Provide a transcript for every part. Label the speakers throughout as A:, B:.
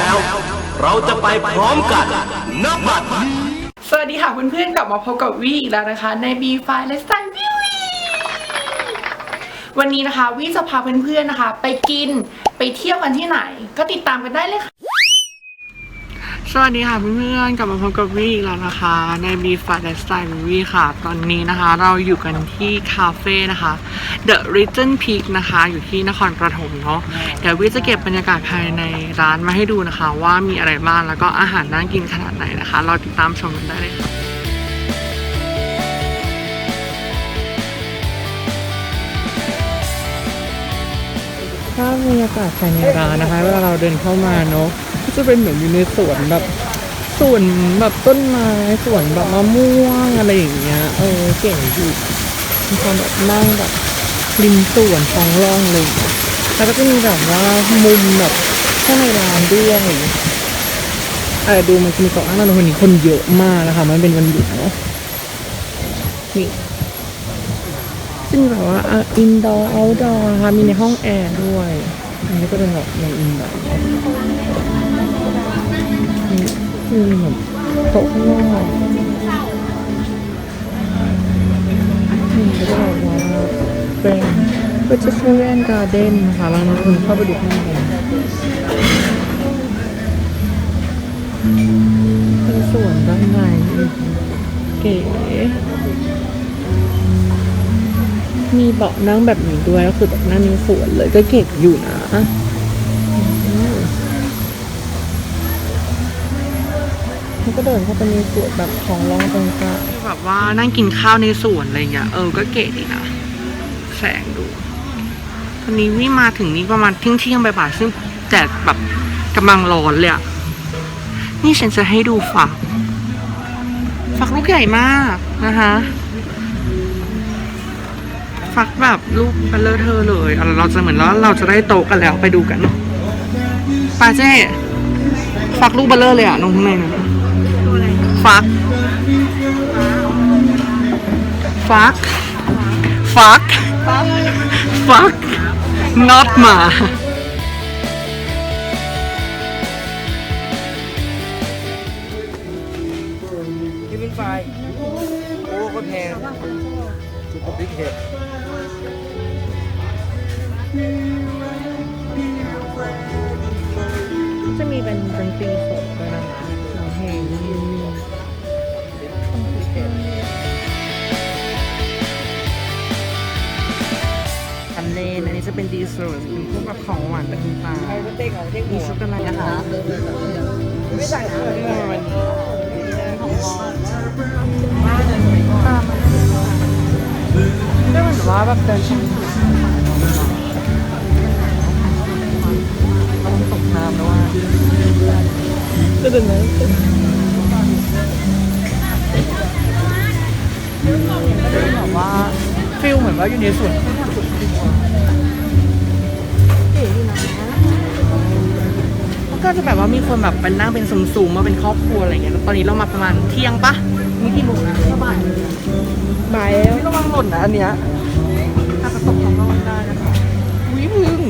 A: แล้ว เราจะไปพร้อมกันณบัดนี้
B: สวัสดีค่ะเพื่อนๆกลับมาพบกับวีอีกแล้วนะคะ ใน B f i และสไตล์วิวีวันนี้นะคะวีจะพาเพื่อนๆนะคะ ไปกินไปเที่ยวกันที่ไหน ก็ติดตามกันได้เลยค่ะ สวัสดีค่ะเพื่อนๆกลับมาพบกับวีอีกแล้วนะคะ ใน B f i และสไตล์วิวีค่ะ ตอนนี้นะคะ เราอยู่กันที่คาเฟ่นะคะ The Regent Peak นะคะ อยู่ที่นครปฐมเนาะเดี๋ยววิจะเก็บบรรยากาศภายในร้านมาให้ดูนะคะ ว่ามีอะไรบ้างแล้วก็อาหารน่ากินขนาดไหนนะคะรอติดตามชมกันได้เลยค่ะถ้าบรรยากาศภายในร้านนะคะเวลาเราเดินเข้ามาเนาะก็ จะเป็นเหมือนอยู่ในสวนแบบสวนแบบต้นไม้สวนแบบมะม่วงอะไรอย่างเงี้ยเออเก่งดีมีความแบบนั่งแบบริมสวนท้องร่องเลย แล้วก็จะมีแบบว่ามุมแบบข้างในร้านด้วยเออดูมันจะมีเกาะอ้างนวันนี้คนเยอะมากนะคะมันเป็นวันหยุดเนาะนี่ซึ่งแบบว่าอินดอร์เอาดอร์นะคะมีในห้องแอร์ด้วย อันนี้ก็เป็นแบบในอินดอร์ นี่คือแบบโต๊ะข้างนอกนี่ก็จะบอกว่าเป็น vegetarian garden นะคะลองคุณเข้าไปดูข้างในเป็นสวนด้านในเก๋มีเบาะนั่งแบบนี้ด้วยก็คือแบบนั่งในสวนเลยก็เก็บอยู่นะอืม แล้วก็เดินเข้าไปในสวนแบบของร้องตรงกลางแบบว่านั่งกินข้าวในสวนอะไรเงี้ยเออก็เก๋ดีนะ แสงดู ตอนนี้วิมาถึงนี้ประมาณเที่ยงเที่ยงๆบ่ายๆซึ่งแดดแบบกำลังร้อนเลยอะนี่ฉันจะให้ดูฝัก ฝักลูกใหญ่มากนะคะฟักแบบลูกเบลเลอร์เธอเลยเราจะเหมือนแล้วเราจะได้โตกันแล้วไปดูกันปาเจ้ฟักลูกเบลเลอร์เลยอะน้องข้างในนะ ฟัก ฟัก ฟัก ฟัก not หมา
C: นี่เป็นไฟโอ้ก็แพงสุกบิ๊กเห็ด
B: จะมีเป็นดนตรีสดด้วยนะคะร้องเพลง อันเลนอันนี้จะเป็นดีเซอร์เป็นพวกแบบของหวานเป็นปลา
C: ใครก็เต้งเอาเต้ง
B: มี
C: หัว
B: ช็อกโกแลตนะคะ
C: ไม่ใส่น้ำเลย
B: วันนี้ของร้อนได้เหมือนว่าแบบเดินชมมันตกน้ำแล้วว่าจะเดิน ฟิลเหมือนว่าอยู่ในสวนเก๋ดีนะก็จะแบบว่ามีคนแบบเป็นนั่งเป็นสูงๆมาเป็นครอบครัวอะไรเงี้ยแล้วตอนนี้เรามาประมาณเที่ยงปะนี่กี่โมงนะบ่ายบ่ายแล้วไม่ระวังหล่นนะอันเนี้ยอาจจะตกของเราได้นะคะวิพึ่ง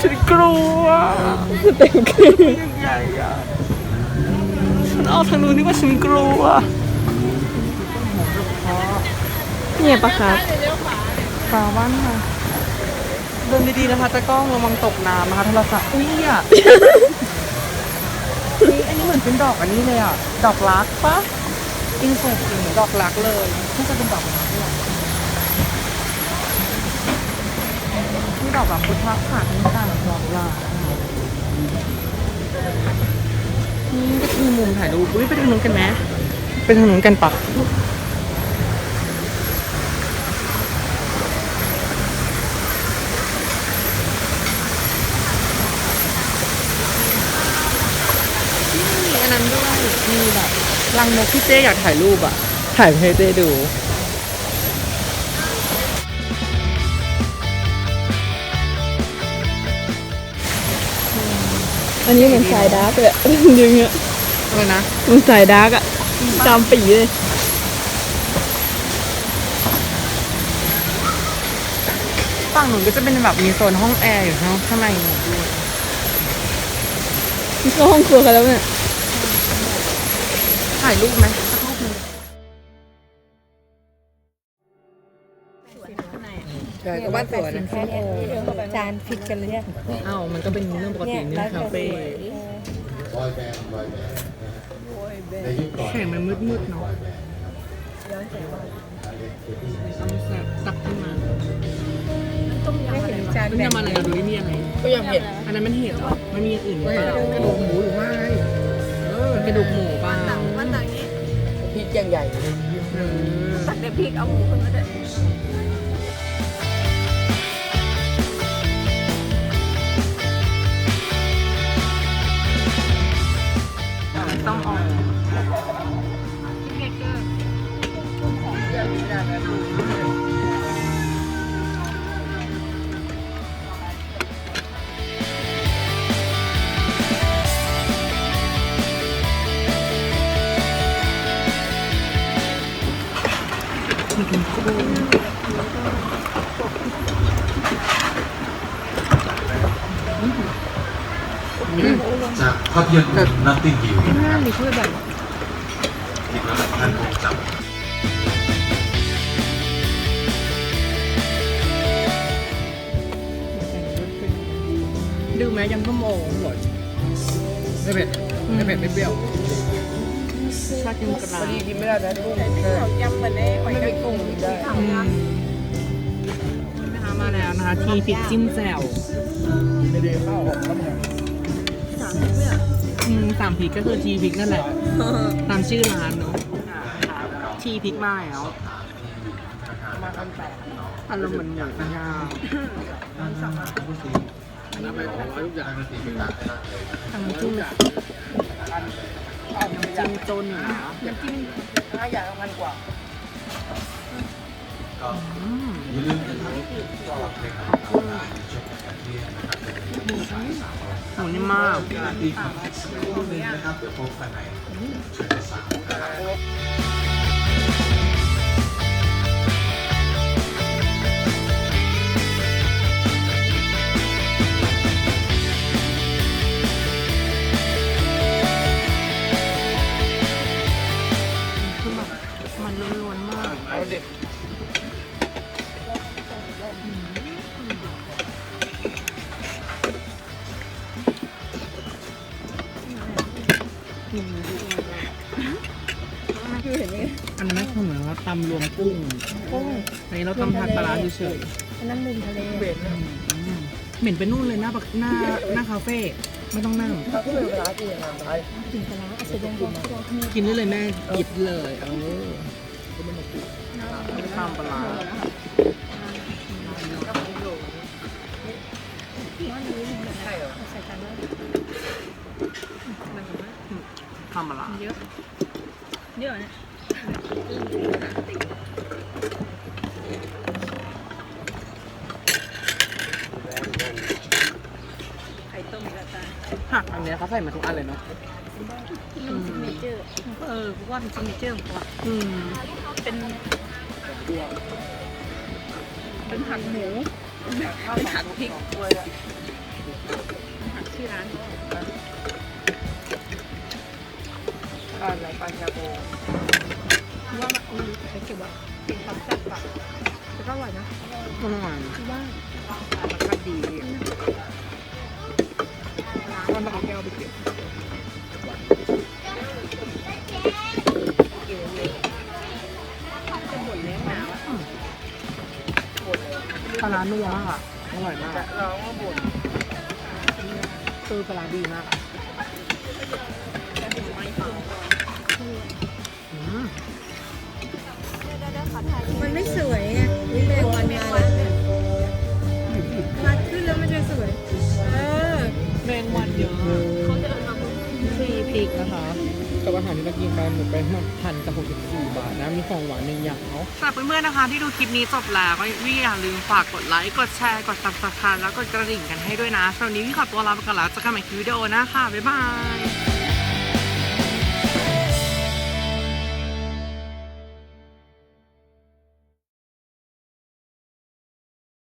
B: ฉันกลัวเต็มคือใหญ่อะฉันเอาทางนู้นนี่ว่าฉันกลัว เนี่ยปะครับฟาวันค่ะเดินดีๆนะคะตะกล้องระวังตกน้ำนะคะโทรศัพท์อุ้ยอะนี่อันนี้เหมือนเป็นดอกอันนี้เลยอะ ดอกรักปะอินเสิร์ตเหมือนดอกรักเลยน่าจะเป็นดอกรักด้วยที่ดอกแบบพุทธะค่ะที่ต่างดอกรักนี่ก็จะมีมุมถ่ายรูปอุ้ยไปทางนู้นกันไหมไปทางนู้นกันปะ มีอันนั้นด้วย มีแบบรังนกที่เจ๊อยากถ่ายรูปอะถ่ายให้เจ๊ดู
D: อันนี้เหมือนสายดาร์กเลยอะดึงอะ
B: อะไรนะ
D: มันสายดาร์กอะจำปีเลย
B: นฝั่งหนูก็จะเป็นแบบมีโซนห้องแอร์อยู่ข้างข้างในด้วย
D: นี่ก็ห้องครัวกันแล้วเนี่ย
B: ถ่ายรูปไหมสักรูปหนึง
C: ใช่ก็บ้านสวนนะ
E: จานผิดกันเลยเนี่ย
B: อ้าวมันก็เป็นเรื่องปกตินี่คาเฟ่แข่งมันมืดๆเนาะต้องแซ่บตักขึ้นมา
E: ไม่เห็นจาน
B: ต้ม
E: แบ่ง
B: ยำอะไรอะดูนี่มีอะไร
C: ก็ยังเห็ด
B: อันนั้นมันเห็ดเหรอมันมีอย่างอื่นหรือเปล่าก
C: ระดูกหมูหรือไม่
B: เออกระดูกหมูเปล่า
C: อย่างใหญ่
E: ตักเดมพริกเอาหมูคนมาด้วย
B: ต้องออกอร์
A: จากภาพยนตร์ Nothing Hill
B: หน้ามีช่วยแบบ
A: ที่พระท่านคงจำ
B: ดูแม้ยำส้มโออร่อย
C: ไม่เผ็ดไม่เผ็ดไม่เปรี้ยว
B: ชาติกลาง
C: พอดีกินไม่ได้นะกุ้ง
E: ยำเหมือนในหอยกระ
C: กุ้งกินได้
B: อืมนะคะมาแล้วนะคะ ทีพริกจิ้มแจ่ว
C: ไม่ได้ข้าวหอมน้ำมัน
B: อืมสามพริกก็คือทีพริกนั่นแหละ ตามชื่อร้านเนาะทีพริกมาแล้ว
C: มาทำแตก
B: อารมณ์เหมือนหมูย่าง
C: น้ำไปของร้อยทุกอย่าง
B: ทำจิ้ม จิ้มจนอยู่นะ
C: น้ำจิ้มห้าอย่างพันกว่า
B: อืม
A: อย่าลืมนะครับก็เพลงของเราได้ชมกันที่นะครับเป็น
B: หมูนิ่มมาก
A: อีกสักครู่หนึงนะครับเดี๋ยวพบกันในช่วงที่สามนะครับ
B: คือ
C: เห็
E: นไหม
B: อันนั้นคือเหมือนว่าตำรวมกุ้ง
E: กุ้ง
B: อันนี้เราตำผัดปลาร้าเฉย
E: อันนั้นมุมทะเล
C: เบ็ดนะ
B: ๆอืมเหม็นไปนู่นเลยหน้าปากหน้าหน้าคาเฟ่ไม่ต้องนั่ง
C: ถ้าก็เป็นเวลากินงานไป
E: ถึงปลาร้าอาจจะยังบอกที่เราทำ
B: กินได้เลยแม่หยิบเลยเออตำปลาร้า
C: ใช่เหรอ
E: ใส่กันแล้ว
B: ทำปลาร้า
E: เยอะเยอะเนี่ยไข่ต้มกระต่าย
B: ผักอันเนี้ยเขาใส่มาทุกอันเลยเนาะ
E: มันซิกเนเจอร์เออกูว่ามันซิกเนเจอร์ของเรา
B: อืม
E: เป็นเป็นผักหมูเป็นผักพริกผักที่ร้าน
C: ป ลาไหลปลาชาโบ
E: ว่ามันอือใช้เก็บว่าเป็นความแซ่บอะแต่ก็อร่อยนะ
B: อร่อย
E: คือว่า
C: มันก็ดี
B: มันต้องเอาแก้วไปเก็บปลาร้านัวมากอะอร่อยมาก
C: เราก็บ่น
B: คือปลาร้าดีมาก กับอาหารที่เรากินไปหมดไปหมดพันกับหกสิบสี่บาทนะ มีของหวานหนึ่งอย่างเนาะสำหรับเพื่อนๆนะคะ ที่ดูคลิปนี้จบแล้วก็วิอย่าลืมฝากกดไลค์ กดแชร์ กดซับสไครต์แล้วกดกระดิ่งกันให้ด้วยนะสำหรับวันนี้พี่ขอตัวลาไปก่อนแล้วเจอกันใหม่คลิปวิดีโอหน้าค่ะบ๊ายบาย